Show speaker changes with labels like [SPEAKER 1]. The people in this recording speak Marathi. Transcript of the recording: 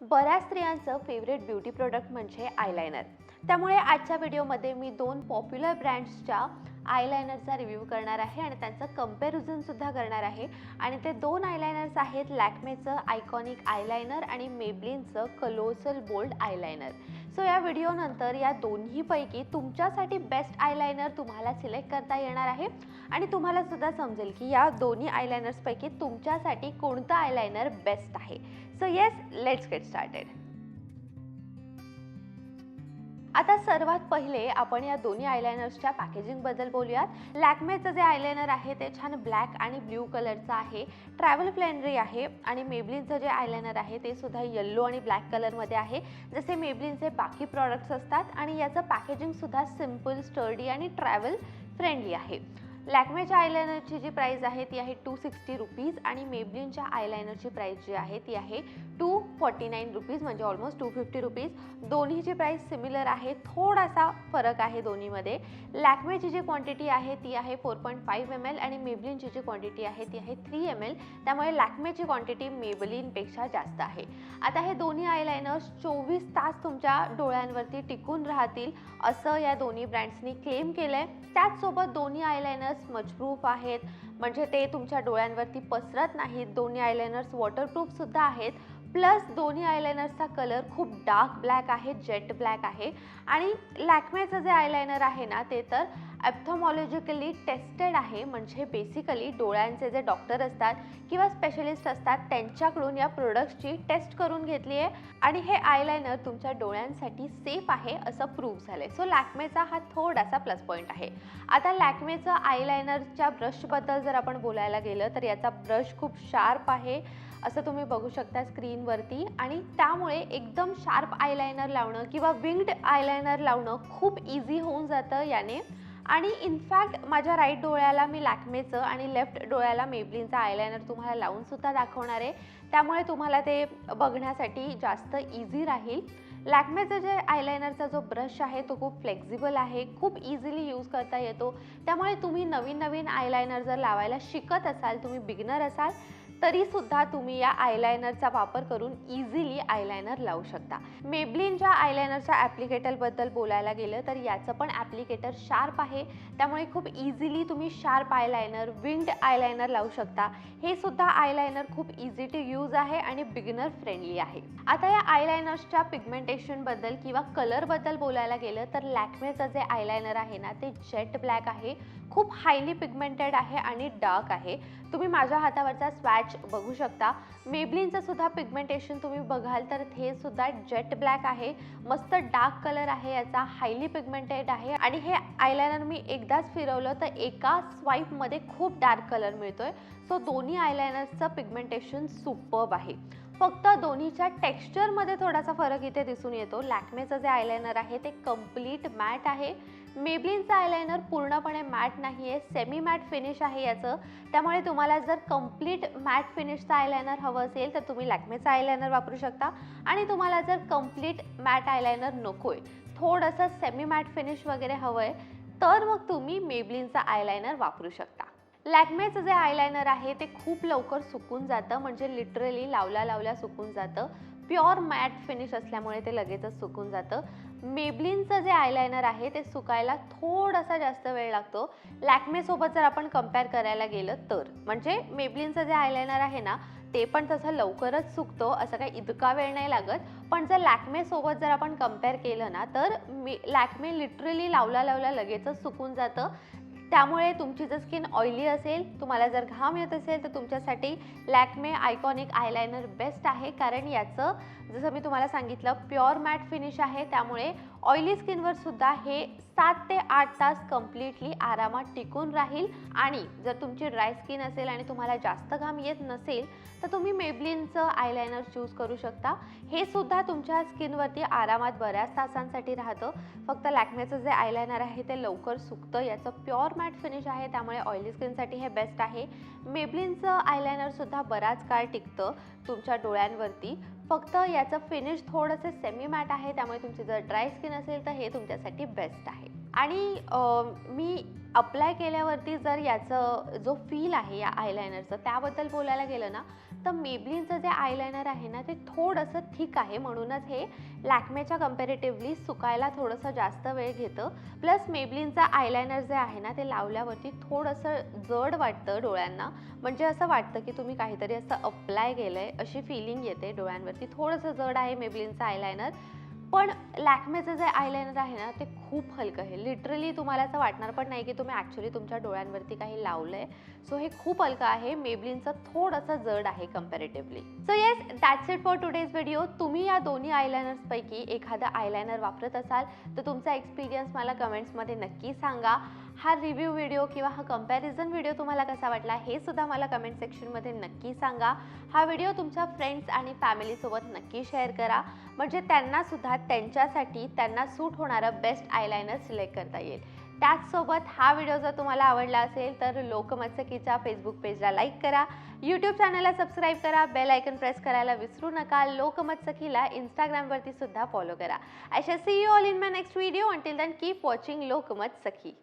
[SPEAKER 1] बऱ्याच स्त्रियांचं फेवरेट ब्युटी प्रोडक्ट म्हणजे आयलायनर त्यामुळे आजच्या व्हिडिओमध्ये मी दोन पॉप्युलर ब्रँड्सच्या आयलायनरचा रिव्ह्यू करणार आहे आणि त्यांचं कम्पॅरिझनसुद्धा करणार आहे. आणि ते दोन आयलायनर्स आहेत लॅक्मेचं आयकॉनिक आयलायनर आणि मेबलिनचं कलोसल बोल्ड आयलायनर सो या व्हिडिओनंतर या दोन्हीपैकी तुमच्यासाठी बेस्ट आयलायनर तुम्हाला सिलेक्ट करता येणार आहे. आणि तुम्हाला सुद्धा समजेल की या दोन्ही आयलायनर्सपैकी तुमच्यासाठी कोणतं आयलायनर बेस्ट आहे. So yes let's get started आता सर्वात पहिले आपण या दोन्ही आयलायनर्सच्या पॅकेजिंगबद्दल बोलूयात. लॅकमेचं जे आयलायनर आहे ते छान ब्लॅक आणि ब्ल्यू कलरचं आहे. ट्रॅव्हल प्लॅनरी आहे आणि मेबलिनचं जे आयलायनर आहे ते सुद्धा येल्लो आणि ब्लॅक कलरमध्ये आहे. जसे मेबलिनचे बाकी प्रॉडक्ट्स असतात आणि याचं पॅकेजिंगसुद्धा सिंपल स्टर्डी आणि ट्रॅव्हल फ्रेंडली आहे. लॅकमेच्या आयलायनरची जी प्राईस आहे ती आहे टू सिक्स्टी रुपीज आणि मेबलिनच्या आयलायनरची प्राईस जी आहे ती आहे टू फॉर्टी नाईन रुपीज म्हणजे ऑलमोस्ट टू फिफ्टी रुपीज दोन्हीची प्राईस सिमिलर आहे थोडासा फरक आहे दोन्हीमध्ये. लॅकमेची जी क्वांटिटी आहे ती आहे four point five M L आणि मेबलिनची जी क्वांटिटी आहे ती आहे थ्री एम एल त्यामुळे लॅकमेची क्वांटिटी मेबलिनपेक्षा जास्त आहे. आता हे दोन्ही आयलायनर्स चोवीस तास तुमच्या डोळ्यांवरती टिकून राहतील असं या दोन्ही ब्रँड्सनी क्लेम केलं आहे त्याचसोबत दोन्ही आयलायनर्स मजप्रूफ आहेत. म्हणजे ते तुमच्या डोळ्यांवरती पसरत नाहीत. दोन्ही आयलायनर्स वॉटरप्रूफसुद्धा आहेत. प्लस दोन्ही आयलायनर्सचा कलर खूप डार्क ब्लॅक आहे जेट ब्लॅक आहे. आणि लॅक्मेचं जे आयलायनर आहे ना ते तर ॲप्थॉमॉलॉजिकली टेस्टेड आहे. म्हणजे बेसिकली डोळ्यांचे जे डॉक्टर असतात किंवा स्पेशलिस्ट असतात त्यांच्याकडून या प्रोडक्ट्सची टेस्ट करून घेतली आहे. आणि हे आयलायनर तुमच्या डोळ्यांसाठी सेफ आहे असं प्रूव्ह झालं आहे सो लॅक्मेचा हा थोडासा प्लस पॉईंट आहे. आता लॅक्मेचं आयलायनरच्या ब्रशबद्दल जर आपण बोलायला गेलं तर याचा ब्रश खूप शार्प आहे. असं तुम्ही बघू शकता स्क्रीन स्किनवरती आणि त्यामुळे एकदम शार्प आयलायनर लावणं किंवा विंग्ड आयलायनर लावणं खूप इझी होऊन जातं याने. आणि इनफॅक्ट माझ्या राईट डोळ्याला मी लॅक्मेचं आणि लेफ्ट डोळ्याला मेबलिनचं आयलायनर तुम्हाला लावूनसुद्धा दाखवणार आहे. त्यामुळे तुम्हाला ते बघण्यासाठी जास्त इझी राहील. लॅक्मेचा जे आयलायनरचा जो ब्रश आहे तो खूप फ्लेक्झिबल आहे खूप इझिली यूज करता येतो. त्यामुळे तुम्ही नवीन नवीन आयलायनर जर लावायला शिकत असाल तुम्ही बिगनर असाल तरीसुद्धा तुम्ही या आयलायनरचा वापर करून इझिली आयलायनर लावू शकता. मेबलिनच्या आयलायनरच्या ॲप्लिकेटरबद्दल बोलायला गेलं तर याचं पण ॲप्लिकेटर शार्प आहे. त्यामुळे खूप इझिली तुम्ही शार्प आयलायनर विंग्ड आयलायनर लावू शकता. हे सुद्धा आयलायनर खूप इझी टू यूज आहे आणि बिगिनर फ्रेंडली आहे. आता या आयलायनर्सच्या पिगमेंटेशनबद्दल किंवा कलरबद्दल बोलायला गेलं तर लॅक्मेचं जे आयलायनर आहे ना ते जेट ब्लॅक आहे. खूप हायली पिगमेंटेड आहे आणि डार्क आहे. तुम्ही माझ्या हातावरचा स्वॅच बघू शकता. मेबलिनचं सुद्धा पिगमेंटेशन तुम्ही बघाल तर हे सुद्धा जेट ब्लॅक आहे. मस्त डार्क कलर आहे याचा हायली पिगमेंटेड आहे. आणि हे आयलायनर मी एकदाच फिरवलं तर एका स्वाईपमध्ये खूप डार्क कलर मिळतोय. सो दोन्ही आयलायनर्सचं पिगमेंटेशन सुपर्ब आहे. फक्त दोन्हीच्या टेक्स्चरमध्ये थोडासा फरक इथे दिसून येतो. लॅक्मेचं जे आयलायनर आहे ते कंप्लीट मॅट आहे. मेबलिनचं आयलायनर पूर्णपणे मॅट नाही आहे सेमी मॅट फिनिश आहे याचं. त्यामुळे तुम्हाला जर कंप्लीट मॅट फिनिशचं आयलायनर हवं असेल तर तुम्ही लॅक्मेचं आयलायनर वापरू शकता. आणि तुम्हाला जर कंप्लीट मॅट आयलायनर नको आहे थोडंसं सेमी मॅट फिनिश वगैरे हवं आहे तर मग तुम्ही मेबलिनचा आयलायनर वापरू शकता. लॅकमेचं जे आयलायनर आहे ते खूप लवकर सुकून जातं. म्हणजे लिटरली लावल्या लावल्या सुकून जातं. प्युअर मॅट फिनिश असल्यामुळे ते लगेचच सुकून जातं. मेबलिनचं जे आयलायनर आहे ते सुकायला थोडासा जास्त वेळ लागतो. लॅकमेसोबत जर आपण कंपेअर करायला गेलं तर. म्हणजे मेबलिनचं जे आयलायनर आहे ना ते पण तसं लवकरच सुकतो. असं काही इतका वेळ नाही लागत. पण जर लॅकमेसोबत जर आपण कंपेअर केलं ना तर मी लॅकमे लिटरली लावला लावल्या लगेचच सुकून जातं. त्यामुळे तुमची जर स्किन ऑइली असेल तुम्हाला जर घाम येत असेल तर तुमच्यासाठी लॅकमे आयकॉनिक आयलायनर बेस्ट आहे. कारण याचं जसं मी तुम्हाला सांगितलं प्युअर मॅट फिनिश आहे. त्यामुळे ऑइली स्किनवर सुद्धा हे सात ते आठ तास कम्प्लिटली आरामात टिकून राहील. आणि जर तुमची ड्राय स्किन असेल आणि तुम्हाला जास्त घाम येत नसेल तर तुम्ही मेबलिनचं आयलायनर चूज करू शकता. हे सुद्धा तुमच्या स्किनवरती आरामात बऱ्याच तासांसाठी राहतं. फक्त लॅकमेचं जे आयलायनर आहे ते लवकर सुकतं. याचं प्युअर मॅट फिनिश आहे. त्यामुळे ऑइली स्किनसाठी हे बेस्ट आहे. मेबलिनचं आयलायनरसुद्धा बराच काळ टिकतं तुमच्या डोळ्यांवरती. फक्त याचं फिनिश थोडंसं सेमी मॅट आहे त्यामुळे तुमची जर ड्राय स्किन असेल तर हे तुमच्यासाठी बेस्ट आहे. आणि मी अप्लाय केल्यावरती जर याचं जो फील आहे या आयलायनरचं त्याबद्दल बोलायला गेलं ना तर मेबलिनचं जे आयलायनर आहे ना ते थोडंसं थिक आहे. म्हणूनच हे लॅक्मेच्या कम्पॅरेटिव्हली सुकायला थोडंसं जास्त वेळ घेतं. प्लस मेबलिनचं आयलायनर जे आहे ना ते लावल्यावरती थोडंसं जड वाटतं डोळ्यांना. म्हणजे असं वाटतं की तुम्ही काहीतरी असं अप्लाय केलं आहे अशी फिलिंग येते डोळ्यांवरती. थोडंसं जड आहे मेबलिनचं आयलायनर पण लॅक्मेचं जे आयलायनर आहे ना ते खूप हलकं आहे. लिटरली तुम्हाला असं वाटणार पण नाही की तुम्ही ॲक्च्युली तुमच्या डोळ्यांवरती काही लावलं आहे सो हे खूप हलकं आहे. मेबलिनचं थोडंसं जड आहे comparatively so yes that's it for today's video तुम्ही या दोन्ही आयलायनर्सपैकी एखादं आयलायनर वापरत असाल तर तुमचा एक्सपिरियन्स मला कमेंट्समध्ये नक्की सांगा. हा रिव्ह्यू व्हिडिओ किंवा हा कंपॅरिझन व्हिडिओ तुम्हाला कसा वाटला हे सुद्धा मला कमेंट सेक्शनमध्ये नक्की सांगा. हा व्हिडिओ तुमच्या फ्रेंड्स आणि फॅमिलीसोबत नक्की शेअर करा. म्हणजे त्यांनासुद्धा त्यांच्यासाठी त्यांना सूट होणारं बेस्ट आयलायनर सिलेक्ट करता येईल. त्याचसोबत हा व्हिडिओ जर तुम्हाला आवडला असेल तर लोकमत्सकीच्या फेसबुक पेजला लाईक करा. यूट्यूब चॅनलला सबस्क्राईब करा. बेल आयकन प्रेस करायला विसरू नका. लोकमत्सकीला इंस्टाग्रामवरती सुद्धा फॉलो करा. I shall see you all in my next video until then keep watching Lokmat Sakhi